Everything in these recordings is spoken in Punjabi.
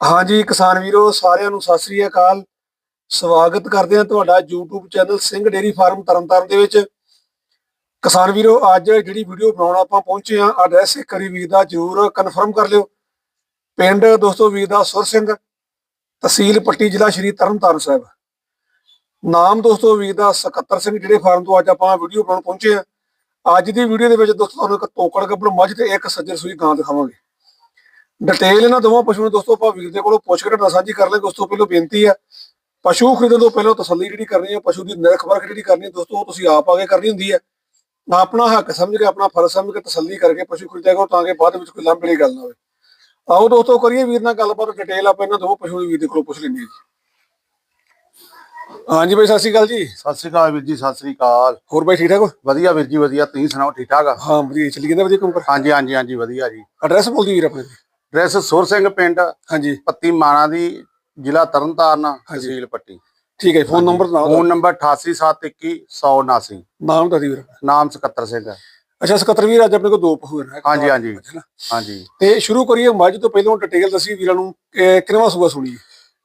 ਹਾਂਜੀ ਕਿਸਾਨ ਵੀਰੋ, ਸਾਰਿਆਂ ਨੂੰ ਸਤਿ ਸ੍ਰੀ ਅਕਾਲ। ਸਵਾਗਤ ਕਰਦੇ ਹਾਂ ਤੁਹਾਡਾ YouTube channel Singh dairy farm Tarn Taran ਦੇ ਵਿੱਚ। ਕਿਸਾਨ ਵੀਰੋ, ਅੱਜ ਜਿਹੜੀ ਵੀਡੀਓ ਬਣਾਉਣ ਆਪਾਂ ਪਹੁੰਚੇ ਹਾਂ ਐਡਰੈਸ ਇੱਕ ਵਾਰੀ ਵੀਰ ਦਾ ਜਰੂਰ ਕਨਫਰਮ ਕਰ ਲਿਓ। ਪਿੰਡ ਦੋਸਤੋ ਵੀਰ ਦਾ ਸੁਰ ਸਿੰਘ, ਤਹਿਸੀਲ ਪੱਟੀ ਜ਼ਿਲ੍ਹਾ ਸ਼੍ਰੀ ਤਰਨਤਾਰਨ ਸਾਹਿਬ। ਨਾਮ ਦੋਸਤੋ ਵੀਰ ਦਾ ਸਕੱਤਰ ਸਿੰਘ ਜਿਹੜੇ ਫਾਰਮ ਤੋਂ ਅੱਜ ਆਪਾਂ ਵੀਡੀਓ ਬਣਾਉਣ ਪਹੁੰਚੇ ਹਾਂ। ਅੱਜ ਦੀ ਵੀਡੀਓ ਦੇ ਵਿੱਚ ਦੋਸਤੋ ਤੁਹਾਨੂੰ ਇੱਕ ਤੋਕੜ ਗੱਭਣ ਮੱਝ ਤੇ ਇੱਕ ਸੱਜਰ ਸੂਈ ਗਾਂ ਦਿਖਾਵਾਂਗੇ। ਡਿਟੇਲ ਇਹਨਾਂ ਦੋਵਾਂ ਪਸ਼ੂਆਂ ਦੀ ਦੋਸਤੋ ਆਪਾਂ ਵੀਰ ਦੇ ਕੋਲੋਂ ਪੁੱਛ ਕੇ ਤੁਹਾਡਾ ਸਾਂਝੀ ਕਰ ਲਾਂਗੇ ਉਸ ਤੋਂ ਪਹਿਲਾਂ ਬੇਨਤੀ ਹੈ ਪਸ਼ੂ ਖਰੀਦਣ ਤੋਂ ਪਹਿਲਾਂ ਤਸੱਲੀ ਜਿਹੜੀ ਕਰਨੀ ਹੈ ਪਸ਼ੂ ਦੀ ਨਿਰਖ ਪਰਖ ਜਿਹੜੀ ਕਰਨੀ ਹੈ ਦੋਸਤੋ ਉਹ ਤੁਸੀਂ ਆਪ ਆ ਕੇ ਕਰਨੀ ਹੁੰਦੀ ਹੈ। ਆਪਣਾ ਹੱਕ ਸਮਝ ਕੇ ਆਪਣਾ ਫਰਜ਼ ਸਮਝ ਕੇ ਤਸੱਲੀ ਕਰਕੇ ਪਸ਼ੂ ਖਰੀਦਿਆ ਕਰੋ ਤਾਂ ਕਿ ਬਾਅਦ ਵਿੱਚ ਕੋਈ ਲੰਬੜੀ ਗੱਲ ਨਾ ਹੋਵੇ। ਆਓ ਦੋਸਤੋ ਕਰੀਏ ਵੀਰ ਨਾਲ ਗੱਲਬਾਤ ਡਿਟੇਲ ਆਪਾਂ ਇਹਨਾਂ ਦੋਵਾਂ ਪਸ਼ੂਆਂ ਦੀ ਵੀਰ ਦੇ ਕੋਲੋਂ ਪੁੱਛ ਲੈਂਦੇ ਹਾਂ ਜੀ। ਹਾਂਜੀ ਬਾਈ ਸਤਿ ਸ਼੍ਰੀ ਅਕਾਲ ਜੀ। ਸਤਿ ਸ੍ਰੀ ਅਕਾਲ ਵੀਰ ਜੀ ਸਤਿ ਸ੍ਰੀ ਅਕਾਲ। ਹੋਰ ਬਾਈ ਠੀਕ ਠਾਕ ਹੋ? ਵਧੀਆ ਵੀਰ ਜੀ ਵਧੀਆ। ਤੁਸੀਂ ਸੁਣਾਓ ਠੀਕ ਠਾਕ ਆ? ਹਾਂ ਵਧੀਆ। ਚੱਲੀ ਜਾਂਦਾ ਵਧੀਆ ਕੰਮ ਕਰ ਹਾਂਜੀ ਹਾਂਜੀ ਹਾਂਜੀ ਵਧੀਆ ਜੀ। ਐਡਰੈਸ ਬੋਲਦੀ ਵੀਰ ਆਪਣੇ ਡਰੈਸ ਸੁਰ ਸਿੰਘ ਪਿੰਡ ਹਾਂਜੀ। ਪੱਤੀ ਮਾਣਾ ਦੀ ਜ਼ਿਲ੍ਹਾ ਤਰਨਤਾਰਨ ਤਹਿਸੀਲ ਪੱਟੀ। ਠੀਕ ਹੈ ਫੋਨ ਨੰਬਰ ਨਾਲ ਫੋਨ ਨੰਬਰ 887121 ਨਾਮ ਦੱਸ ਵੀਰ ਨਾਮ ਸਕੱਤਰ ਸਿੰਘ ਅੱਛਾ ਸਕੱਤਰ ਵੀਰ ਅੱਜ ਆਪਣੇ ਕੋਲ ਦੋ ਪਸ਼ੂ ਹਨ ਹਾਂਜੀ, ਹਾਂਜੀ। ਹਾਂਜੀ। ਤੇ ਸ਼ੁਰੂ ਕਰੀਏ ਮੱਝ ਤੋਂ ਪਹਿਲਾਂ ਡਿਟੇਲ ਦੱਸੀ ਵੀਰਾਂ ਨੂੰ ਕਿ ਕਿੰਨਵਾਂ ਸੂਆ ਸੁਣੀ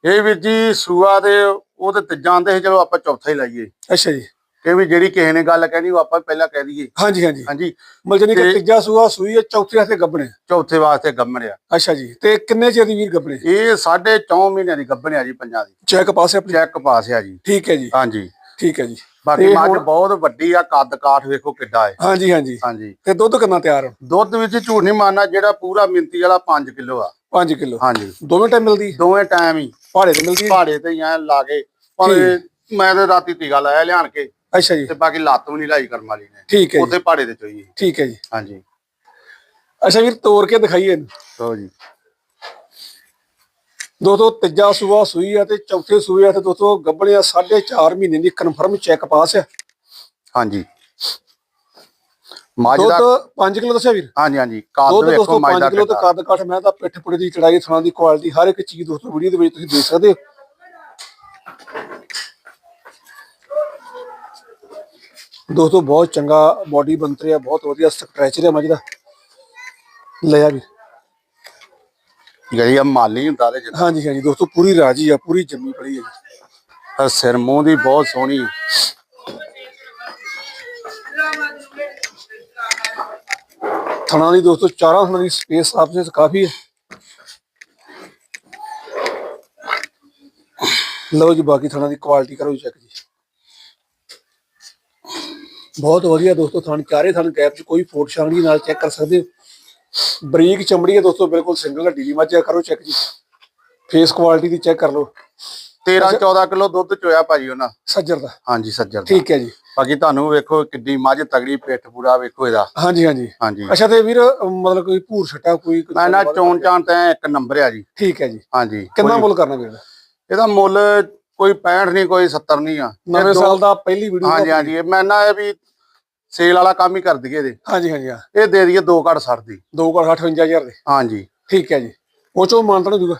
ਇਹ ਵੀਰ ਜੀ ਸੂਆ ਦੇ ਉਹ ਤੇ ਤੀਜਾ ਸੀ ਚਲੋ ਆਪਾਂ ਚੌਥਾ ਹੀ ਲਾਈਏ। ਅੱਛਾ ਜੀ। ਕਿ ਵੀ ਜਿਹੜੀ ਕਿਸੇ ਨੇ ਗੱਲ ਕਹਿਣੀ ਉਹ ਆਪਾਂ ਪਹਿਲਾਂ ਕਹਿ ਦਈਏ। ਹਾਂਜੀ ਹਾਂਜੀ। ਹਾਂਜੀ। ਮਲਜਨੀ ਕਿ ਤੀਜਾ ਸੂਆ ਸੂਈ ਹੈ ਚੌਥੇ ਹੱਥੇ ਗੱਬਣੇ ਚੌਥੇ ਵਾਸਤੇ ਗੱਮੜਿਆ ਅੱਛਾ ਜੀ। ਤੇ ਕਿੰਨੇ ਚਿਰ ਦੀ ਵੀਰ ਗੱਬਣੇ ਇਹ ਸਾਢੇ ਚੌਂ ਮਹੀਨਿਆਂ ਦੀ ਗੱਭਣਿਆ ਜੀ ਪੰਜਾਂ ਦੀ। ਚੈੱਕ ਪਾਸੇ ਆਪਣੀ? ਚੈੱਕ ਪਾਸ ਆ ਜੀ। ਠੀਕ ਹੈ ਜੀ। ਹਾਂਜੀ। ਠੀਕ ਹੈ ਜੀ। ਬਾਕੀ ਮੱਝ ਬਹੁਤ ਵੱਡੀ ਆ ਕੱਦ ਕਾਠ ਵੇਖੋ ਕਿੱਡਾ ਹੈ ਹਾਂਜੀ ਹਾਂਜੀ। ਹਾਂਜੀ। ਤੇ ਦੁੱਧ ਕਿੰਨਾ ਤਿਆਰ ਦੁੱਧ ਵਿੱਚ ਝੂਠ ਨਹੀਂ ਮਾਰਨਾ ਜਿਹੜਾ ਪੂਰਾ ਮਿੰਤੀ ਵਾਲਾ 5 ਕਿਲੋ ਆ। 5 ਕਿਲੋ। ਹਾਂਜੀ। ਦੋਵੇਂ ਟਾਈਮ ਮਿਲਦੀ? ਦੋਵੇਂ ਟਾਈਮ ਹੀ। ਪਹਾੜੇ ਤੇ ਮਿਲਦੀ ਹੈ? ਪਹਾੜੇ ਤੇ ਹੀ ਐ ਲਾ ਕੇ। ਭਾਵੇਂ ਮੈਂ ਤੇ ਰਾਤੀ ਟੀਕਾ ਲਾਇਆ ਲਿਆਣ ਕੇ ਅੱਛਾ ਜੀ। ਤੇ ਬਾਕੀ ਲੱਤ ਵੀ ਨਹੀਂ ਲਾਈ ਕਰਮ ਵਾਲੀ ਨੇ। ਠੀਕ ਹੈ ਜੀ। ਉੱਥੇ ਪਹਾੜੇ ਤੇ ਚੋਈ ਠੀਕ ਹੈ ਜੀ। ਹਾਂਜੀ। ਅੱਛਾ ਵੀਰ ਤੋੜ ਕੇ ਦਿਖਾਈਏ ਇਹਨੂੰ। ਲਓ ਜੀ। ਦੋਸਤੋ ਤੀਜਾ ਸੂਆ ਸੂਈ ਆ ਤੇ ਚੌਥੇ ਸੂਏ ਆ ਤੇ ਦੋਸਤੋ ਗੱਬਣਿਆ 4.5 ਮਹੀਨੇ ਦੀ ਕਨਫਰਮ ਚੈੱਕ ਪਾਸ ਆ। ਹਾਂਜੀ। ਮੱਝ ਦੁੱਧ ਦਾ 5 ਕਿਲੋ ਦੱਸਿਆ ਵੀਰ? ਹਾਂਜੀ ਹਾਂਜੀ। ਕੱਦ ਦੁੱਧ ਵੇਖੋ ਦੋਸਤੋ ਮੱਝ 5 ਦਾ ਕਿਲੋ ਤੇ ਕਿੱਡਾ। ਕੱਦ ਕਾਠ ਮੈਂ ਤਾਂ ਪਿੱਠ ਪੁੜੇ ਦੀ ਚੜਾਈ ਥਾਂ ਦੀ ਕੁਆਲਿਟੀ ਹਰ ਇੱਕ ਚੀਜ਼ ਦੋਸਤੋ ਵੀਡੀਓ ਦੇ ਵਿੱਚ ਤੁਸੀਂ ਦੇਖ ਸਕਦੇ ਹੋ। ਦੋਸਤੋ ਬਹੁਤ ਚੰਗਾ ਬਾਡੀ ਬਣਤਰੀ ਆ ਬਹੁਤ ਵਧੀਆ ਸਟ੍ਰੈਚਰ ਹੈ ਮੱਝ ਦਾ। ਲੈ ਆ ਵੀ। ਜਿਹੜੀ ਆ ਮਾਲੀ ਹੁੰਦਾ ਤੇ ਜਿੱਦਾਂ ਹਾਂਜੀ ਹਾਂਜੀ ਦੋਸਤੋ ਪੂਰੀ ਰਾਜੀ ਆ ਪੂਰੀ ਜੰਮੀ ਪੜੀ ਹੈ ਜੀ ਪਰ ਸਿਰ ਮੂੰਹ ਦੀ ਬਹੁਤ ਸੋਹਣੀ ਥਣਾ ਦੀ ਦੋਸਤੋ ਚਾਰਾਂ ਥਣਾ ਦੀ ਸਪੇਸ ਆਪਸੇ ਕਾਫੀ ਹੈ ਲਓ ਜੀ ਬਾਕੀ ਥਣਾ ਦੀ ਕੁਆਲਿਟੀ ਕਰੋ ਚੈੱਕ ਜੀ। ਬਹੁਤ ਵਧੀਆ ਦੋਸਤੋ ਥਣ ਚਾਰੇ ਥਣ ਗੈਪ ਚ ਕੋਈ ਫੋਟ ਸ਼ਾਂਗੀ ਨਾਲ ਚੈੱਕ ਕਰ ਸਕਦੇ ਹੋ। ਬਰੀਕ ਚਮੜੀ ਹੈ ਦੋਸਤੋ ਬਿਲਕੁਲ ਸਿੰਗਲ ਹੱਡੀ ਦੀ ਮੱਝ ਹੈ ਕਰੋ ਚੈੱਕ ਜੀ। ਫੇਸ ਕੁਆਲਿਟੀ ਦੀ ਚੈੱਕ ਕਰ ਲਓ। 13 14 ਕਿਲੋ ਦੁੱਧ ਚੋਇਆ ਭਾਜੀ ਉਹਨਾਂ। ਸੱਜਰ ਦਾ। ਹਾਂਜੀ ਸੱਜਰ ਦਾ। ਠੀਕ ਹੈ ਜੀ। ਬਾਕੀ ਤੁਹਾਨੂੰ ਵੇਖੋ ਕਿੱਡੀ ਮੱਝ ਤਗੜੀ ਪਿੱਠ ਪੂਰਾ ਵੇਖੋ ਇਹਦਾ। ਹਾਂਜੀ ਹਾਂਜੀ। ਹਾਂਜੀ। ਅੱਛਾ ਤੇ ਵੀਰ ਮਤਲਬ ਕੋਈ ਭੂਰ ਛਟਾ ਕੋਈ ਨਾ ਚੋਣ ਚਾਣ ਤੇ ਇੱਕ ਨੰਬਰ ਆ ਜੀ। ਠੀਕ ਹੈ ਜੀ। ਹਾਂਜੀ। ਕਿੰਨਾ ਮੁੱਲ ਕਰਨਾ ਵੀਰ? ਇਹਦਾ ਮੁੱਲ ਕੋਈ 65 ਨਹੀਂ ਕੋਈ 70 ਨਹੀਂ ਆ। ਨਵੇਂ ਸਾਲ ਦਾ ਪਹਿਲੀ ਵੀਡੀਓ ਹਾਂਜੀ ਹਾਂਜੀ। ਮੈਂ ਨਾ ਇਹ ਵੀ ਸੇਲ ਵਾਲਾ ਕੰਮ ਹੀ ਕਰ ਦਈਏ ਇਹਦੇ। ਹਾਂਜੀ ਹਾਂਜੀ ਹਾਂ। ਇਹ ਦੇ ਦਈਏ 2 ਘੜ 60 ਦੀ। ਦੋ ਕੋਲ 58000 ਦੇ। ਹਾਂਜੀ। ਠੀਕ ਹੈ ਜੀ। ਉਹ ਚੋਂ ਮਾਨਤਾ ਹੋ ਜੂਗਾ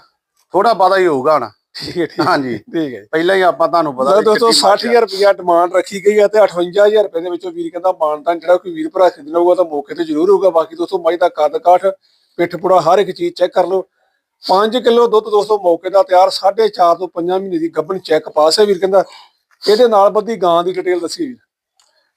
ਥੋੜਾ ਬਾਦਾ ਹੀ ਹੋਊਗਾ ਹੁਣ। ਠੀਕ ਹੈ ਠੀਕ ਹਾਂਜੀ। ਠੀਕ ਹੈ ਪਹਿਲਾਂ ਹੀ ਆਪਾਂ ਤੁਹਾਨੂੰ ਪਤਾ ਦੋਸਤੋ ਕਿੱਡੀ ਮੱਝ ਆ। 60000 ਰੁਪਇਆ ਡਿਮਾਂਡ ਰੱਖੀ ਗਈ ਹੈ ਤੇ 58000 ਰੁਪਏ ਦੇ ਵਿੱਚੋਂ ਵੀਰ ਕਹਿੰਦਾ ਮਾਨਤਾ ਜਿਹੜਾ ਕੋਈ ਵੀਰ ਭਰਾ ਖਰੀਦਣਾ ਹੋਊਗਾ ਤਾਂ ਮੌਕੇ ਤੇ ਜ਼ਰੂਰ ਹੋਊਗਾ। ਬਾਕੀ ਦੋਸਤੋ ਮੱਝ ਦਾ ਕੱਦ ਕਾਠ ਪਿੱਠ ਪੁੜਾ ਹਰ ਇੱਕ ਚੀਜ਼ ਚੈੱਕ ਕਰ ਲਓ। 5 ਕਿਲੋ ਦੁੱਧ ਦੋਸਤੋ ਮੌਕੇ ਦਾ ਤਿਆਰ 4.5 ਤੋਂ 5 ਮਹੀਨੇ ਦੀ ਗੱਭਣ ਚੈੱਕ ਪਾਸ ਹੈ ਵੀਰ ਕਹਿੰਦਾ। ਇਹਦੇ ਨਾਲ ਬੱਦੀ ਗਾਂ ਦੀ ਡਿਟੇਲ ਦੱਸੀ ਵੀਰ।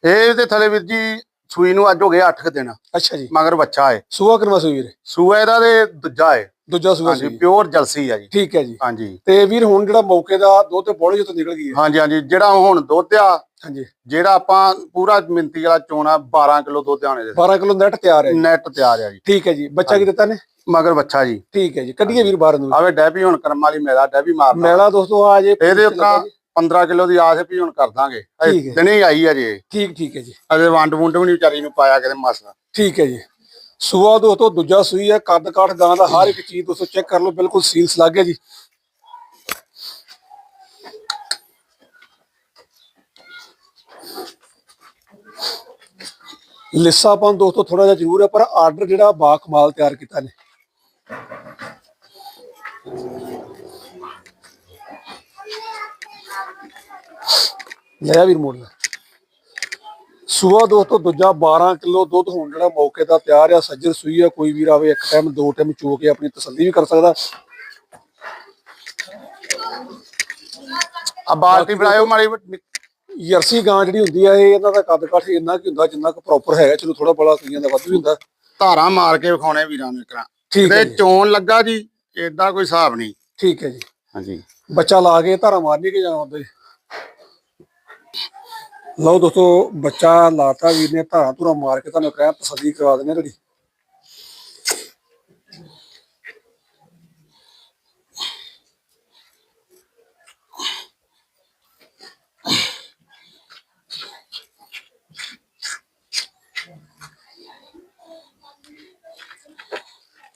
ਇਹ ਦੇ ਥਲੇ ਵੀਰ ਜੀ ਸੂਈ ਨੂੰ ਅੱਜ ਹੋ ਗਏ 8 ਦਿਨ। ਅੱਛਾ ਜੀ। ਮਗਰ ਬੱਚਾ ਹੈ। ਸੂਆ ਕਿੰਨਾ ਸੂ ਵੀਰ? ਸੂਆ ਇਹਦਾ ਦੇ ਦੂਜਾ ਹੈ। ਦੂਜਾ ਸੂਆ ਹਾਂਜੀ ਸੀ ਪਿਓਰ ਜਲਸੀ ਆ ਜੀ। ਠੀਕ ਹੈ ਜੀ। ਹਾਂਜੀ। ਤੇ ਵੀਰ ਹੁਣ ਜਿਹੜਾ ਮੌਕੇ ਦਾ ਦੁੱਧ ਤੇ ਬੋਲੇ ਜਿੱਥੋਂ ਨਿਕਲ ਗਈ ਹੈ। ਹਾਂਜੀ ਹਾਂਜੀ। ਜਿਹੜਾ ਹੁਣ ਦੁੱਧ ਆ ਹਾਂਜੀ। ਜਿਹੜਾ ਆਪਾਂ ਪੂਰਾ ਮਿੰਤੀ ਵਾਲਾ ਚੋਣਾ 12 ਕਿਲੋ ਦੁੱਧ ਆਣੇ ਦੇ। 12 ਕਿਲੋ ਨੈਟ ਤਿਆਰ ਹੈ ਜੀ। ਨੈਟ ਤਿਆਰ ਆ ਜੀ। ਠੀਕ ਹੈ ਜੀ। ਬੱਚਾ ਕੀ ਦਿੱਤਾ ਨੇ? ਮਗਰ ਬੱਚਾ ਜੀ। ਠੀਕ ਹੈ ਜੀ ਕੱਢੀਏ ਵੀਰ ਬਾਹਰ ਨੂੰ। ਆਵੇ ਡੈਬੀ ਹੁਣ ਕਰਮ ਵਾਲੀ ਮੇਰਾ ਡੈਬੀ ਮਾਰਨਾ ਮੈਲਾ ਦੋਸਤੋ ਆ ਜੇ ਇਹਦੇ ਉੱਤਾ 15 ਕਿਲੋ ਦੀ ਆਸ ਹੈ ਵੀ ਹੁਣ ਕਰ ਦਾਂਗੇ। ਹੈ। ਦਿਨੇ ਹੀ ਆਈ ਆ ਜੇ। ਠੀਕ ਠੀਕ ਹੈ ਜੀ। ਅਜੇ ਵੰਡ ਵੁੰਡ ਵੀ ਨਹੀਂ ਵਿਚਾਰੀ ਨੂੰ ਪਾਇਆ ਕਿਤੇ ਮਾਸਾ। ਠੀਕ ਹੈ ਜੀ। ਸੂਆ ਦੋਸਤੋ ਦੂਜਾ ਸੂਈ ਹੈ ਕੱਦ ਕਾਠ ਗਾਂ ਦਾ ਹਰ ਇੱਕ ਚੀਜ਼ ਦੋਸਤੋ ਚੈੱਕ ਕਰ ਲਓ ਬਿਲਕੁਲ ਸੀਲਸ ਲੱਗ ਗਿਆ ਜੀ। ਲਿੱਸਾਪਨ ਦੋਸਤੋ ਥੋੜਾ ਜਿਹਾ ਜ਼ਰੂਰ ਹੈ ਪਰ ਆਰਡਰ ਜਿਹੜਾ ਬਾ ਕਮਾਲ ਤਿਆਰ ਕੀਤਾ ਨੇ। ਲੈ ਆ ਵੀਰ ਮੋੜ ਲੈ ਸੂਆ ਦੋਸਤੋ ਦੂਜਾ 12 ਕਿਲੋ ਦੁੱਧ ਹੋਣ ਜਿਹੜਾ ਮੌਕੇ ਦਾ ਤਿਆਰ ਆ ਸੱਜਰ ਸੂਈ ਆ ਕੋਈ ਵੀਰ ਆਵੇ ਇੱਕ ਟਾਈਮ ਦੋ ਟਾਈਮ ਚੋ ਕੇ ਆਪਣੀ ਤਸੱਲੀ ਵੀ ਕਰ ਸਕਦਾ। ਆ ਬਾਲਟੀ ਫੜਾਇਓ ਮਾੜੀ। ਜਰਸੀ ਗਾਂ ਜਿਹੜੀ ਹੁੰਦੀ ਆ ਇਹ ਇਹਨਾਂ ਦਾ ਕੱਦ ਕਾਠ ਇੰਨਾ ਕੀ ਹੁੰਦਾ ਜਿੰਨਾ ਕੁ ਪ੍ਰੋਪਰ ਹੈਗਾ ਚਲੋ ਥੋੜਾ ਬੜਾ ਕਈਆਂ ਦਾ ਵੱਧ ਵੀ ਹੁੰਦਾ। ਧਾਰਾਂ ਮਾਰ ਕੇ ਵਿਖਾਉਣੇ ਵੀਰਾਂ ਨੂੰ ਇਕਰਾ ਠੀਕ ਹੈ ਚੋਣ ਲੱਗਾ ਜੀ। ਏਦਾਂ ਕੋਈ ਹਿਸਾਬ ਨਹੀਂ। ਠੀਕ ਹੈ ਜੀ। ਹਾਂਜੀ। ਬੱਚਾ ਲਾ ਕੇ ਧਾਰਾ ਮਾਰਨੀ ਕਿ ਜਾਂ ਉਹਦੇ? ਲਓ ਦੋਸਤੋ ਬੱਚਾ ਲਾਤਾ ਵੀਰ ਨੇ ਧਾਰਾ ਧੁਰਾ ਮਾਰ ਕੇ ਤੁਹਾਨੂੰ ਕਹਿਆ ਤਸੱਲੀ ਕਰਵਾ ਦਿੰਦੇ ਤੁਹਾਡੀ।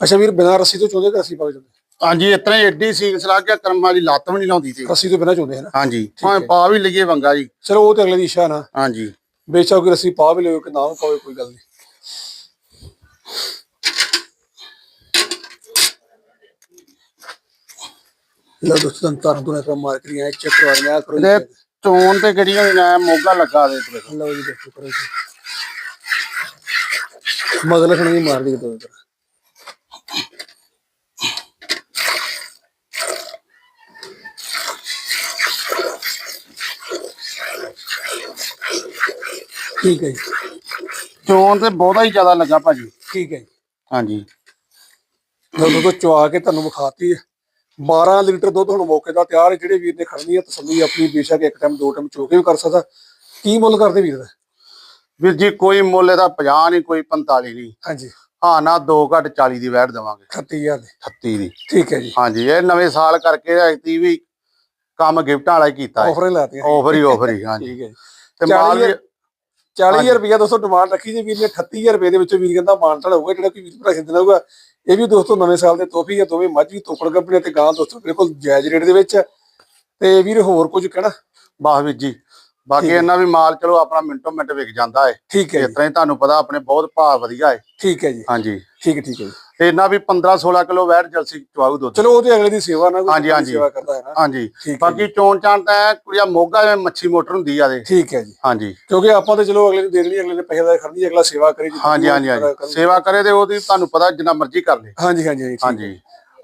ਅੱਛਾ ਵੀਰ ਬਿਨਾਂ ਰੱਸੀ ਤੋਂ ਚੋਦੇ ਕਿ ਰੱਸੀ ਪਾ ਕੇ ਚੋਂਦੇ? ਹਾਂਜੀ ਇਤਨਾ ਐਡੀ ਸੀਸ ਲਾ ਕੇ ਕਰਮਾਂ ਦੀ ਲੱਤ ਵੀ ਨਹੀਂ ਲਾਉਂਦੀ ਸੀ। ਰੱਸੀ ਤੋਂ ਬਿਨਾਂ ਚੋਂਦੇ ਹੈ ਨਾ? ਹਾਂਜੀ। ਭਾਵੇਂ ਪਾ ਵੀ ਲਈਏ ਵੰਗਾ ਜੀ। ਚਲੋ ਉਹ ਤੇ ਅਗਲੇ ਦੀ ਇੱਛਾ ਨਾ। ਹਾਂਜੀ। ਬੇਚਾ ਕੋਈ ਰੱਸੀ ਪਾ ਵੀ ਲਿਓ ਕਿ ਨਾ ਵੀ ਪਾਵੇ ਕੋਈ ਗੱਲ ਨਹੀਂ। ਲਓ ਦੋਸਤੋ ਤਾਂ ਤੋਂ ਨਾ ਮਾਰ ਕੇ ਆਏ ਚੈੱਕ ਕਰਵਾ ਲਿਆ ਕਰੋ। ਇਹਦੇ ਚੋਣ ਤੇ ਕਿਹੜੀ ਹੋਈ ਨਾ ਮੋਗਾ ਲੱਗਾ ਦੇ ਤੇ ਲਓ ਜੀ ਦੇਖੋ ਕਰੋ ਜੀ। ਮਗਲ ਖਣੀ ਮਾਰ ਦੀ ਤਰ੍ਹਾਂ। ਠੀਕ ਹੈ ਜੀ। ਚੋਣ ਤੇ ਬਹੁਤਾ ਹੀ ਜ਼ਿਆਦਾ ਲੱਗਾ ਭਾਜੀ। ਠੀਕ ਹੈ ਜੀ। ਹਾਂਜੀ। ਜਦੋਂ ਤੋਂ ਚਵਾ ਕੇ ਤੁਹਾਨੂੰ ਵਿਖਾਤੀ ਹੈ। 12 ਲੀਟਰ ਦੁੱਧ ਹੁਣ ਮੌਕੇ ਦਾ ਤਿਆਰ ਹੈ। ਜਿਹੜੇ ਵੀਰ ਨੇ ਖੜਨੀ ਹੈ ਤਸੱਲੀ ਆਪਣੀ ਬੇਸ਼ੱਕ ਇੱਕ ਟਾਈਮ ਦੋ ਟਾਈਮ ਚੋ ਕੇ ਵੀ ਕਰ ਸਕਦਾ। ਕੀ ਮੁੱਲ ਕਰਦੇ ਵੀਰ ਦਾ? ਵੀਰ ਜੀ ਕੋਈ ਮੁੱਲ ਇਹਦਾ 50 ਨਹੀਂ ਕੋਈ 45 ਨਹੀਂ। ਹਾਂਜੀ। ਹਾਂ ਨਾ 2 ਘੱਟ 40 ਦੀ ਵੈਟ ਦੇਵਾਂਗੇ। 38000 ਦੇ। 36 ਦੀ। ਠੀਕ ਹੈ ਜੀ। ਹਾਂਜੀ ਇਹ ਨਵੇਂ ਸਾਲ ਕਰਕੇ ਐਕਟੀ ਵੀ ਕੰਮ ਗਿਫਟਾਂ ਵਾਲਾ ਹੀ ਕੀਤਾ ਹੈ। ਆਫਰ ਹੀ ਲਾਤੀਆਂ। ਆਫਰ ਹੀ ਆਫਰ ਹੀ ਹਾਂਜੀ। ਠੀਕ ਹੈ ਜੀ। ਤੇ 40 ਮਾਲ 40000 ਰੁਪਇਆ ਦੋਸਤੋ ਡਿਮਾਂਡ ਰੱਖੀ ਜੇ ਵੀਰ ਨੇ 38000 ਰੁਪਏ ਦੇ ਵਿੱਚੋਂ ਵੀਰ ਕਹਿੰਦਾ ਮਾਨਤਾਲ ਹੋਊਗਾ ਜਿਹੜਾ ਕੋਈ ਵੀਰ ਭਰਾ ਖਰੀਦਣਾ ਹੋਊਗਾ ਇਹ ਵੀ ਦੋਸਤੋ ਨਵੇਂ ਸਾਲ ਦੇ ਤੋਹਫੇ ਆ ਦੋਵੇਂ ਮੱਝ ਵੀ ਤੋਕੜ ਗੱਭਣੇ ਤੇ ਗਾਂ ਦੋਸਤੋ ਬਿਲਕੁਲ ਜਾਇਜ਼ ਰੇਟ ਦੇ ਵਿੱਚ। ਤੇ ਵੀਰ ਹੋਰ ਕੁਝ ਕਹਿਣਾ? ਬਾਹ ਵੀਰ ਜੀ ਬਾਕੀ ਇਹਨਾਂ ਵੀ ਮਾਲ ਚਲੋ ਆਪਣਾ ਮਿੰਟੋ ਮਿੰਟ ਵਿਕ ਜਾਂਦਾ ਹੈ ਠੀਕ ਹੈ ਇਸ ਤਰ੍ਹਾਂ ਹੀ ਤੁਹਾਨੂੰ ਪਤਾ ਆਪਣੇ ਬਹੁਤ ਭਾਅ ਵਧੀਆ ਹੈ ਠੀਕ ਹੈ ਜੀ। ਹਾਂਜੀ। ਠੀਕ ਹੈ ਠੀਕ ਹੈ ਜੀ। ਤੇ ਇਹਨਾਂ ਵੀ 15 16 ਕਿਲੋ ਵੈਟ ਜਲਸੀ ਚਵਾਉ ਦੁੱਧ। ਚਲੋ ਉਹ ਤੇ ਅਗਲੇ ਦੀ ਸੇਵਾ ਨਾ ਹਾਂਜੀ, ਹਾਂਜੀ। ਸੇਵਾ ਕਰਦਾ ਹੈ ਨਾ। ਹਾਂਜੀ। ਬਾਕੀ ਚੋਣ ਚਾਣ ਤਾਂ ਕੁੜੀਆ ਮੋਗਾ ਜਿਵੇਂ ਮੱਛੀ ਮੋਟਰ ਹੁੰਦੀ ਆ ਦੇ। ਠੀਕ ਹੈ ਜੀ। ਹਾਂਜੀ। ਕਿਉਂਕਿ ਆਪਾਂ ਤੇ ਚਲੋ ਅਗਲੇ ਨੂੰ ਦੇ ਦੇਣੀ ਅਗਲੇ ਨੇ ਪੈਸੇ ਦਾ ਖੜਨੀ ਅਗਲਾ ਸੇਵਾ ਕਰੇ ਹਾਂਜੀ ਹਾਂਜੀ ਹਾਂਜੀ। ਸੇਵਾ ਕਰੇ ਤੇ ਉਹਦੀ ਤੁਹਾਨੂੰ ਪਤਾ ਜਿੰਨਾ ਮਰਜ਼ੀ ਕਰ ਲੇ। ਹਾਂਜੀ ਹਾਂਜੀ ਹਾਂਜੀ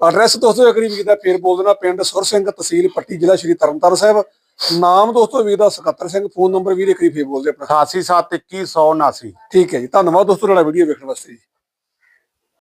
ਐਡਰੈਸ ਦੋਸਤੋ ਇੱਕ ਵੀਰ ਦਾ ਫੇਰ ਬੋਲ ਦੇਣਾ ਪਿੰਡ ਸੁਰ ਸਿੰਘ ਤਹਿਸੀਲ ਪੱਟੀ ਜ਼ਿਲ੍ਹਾ ਸ਼੍ਰੀ ਤਰਨਤਾਰਨ ਸਾਹਿਬ। ਨਾਮ ਦੋਸਤੋ ਵੀਰ ਦਾ ਸਕੱਤਰ ਸਿੰਘ ਫੋਨ ਨੰਬਰ ਵੀਰ ਇੱਕ ਵਾਰੀ ਫੇਰ ਬੋਲ ਦੇ ਆਪਣਾ। 8872179 ਠੀਕ ਹੈ ਜੀ। ਧੰਨਵਾਦ ਦੋਸਤੋ ਤੁਹਾਡਾ ਵੀਡੀਓ ਵੇਖਣ ਵਾਸਤੇ ਜੀ।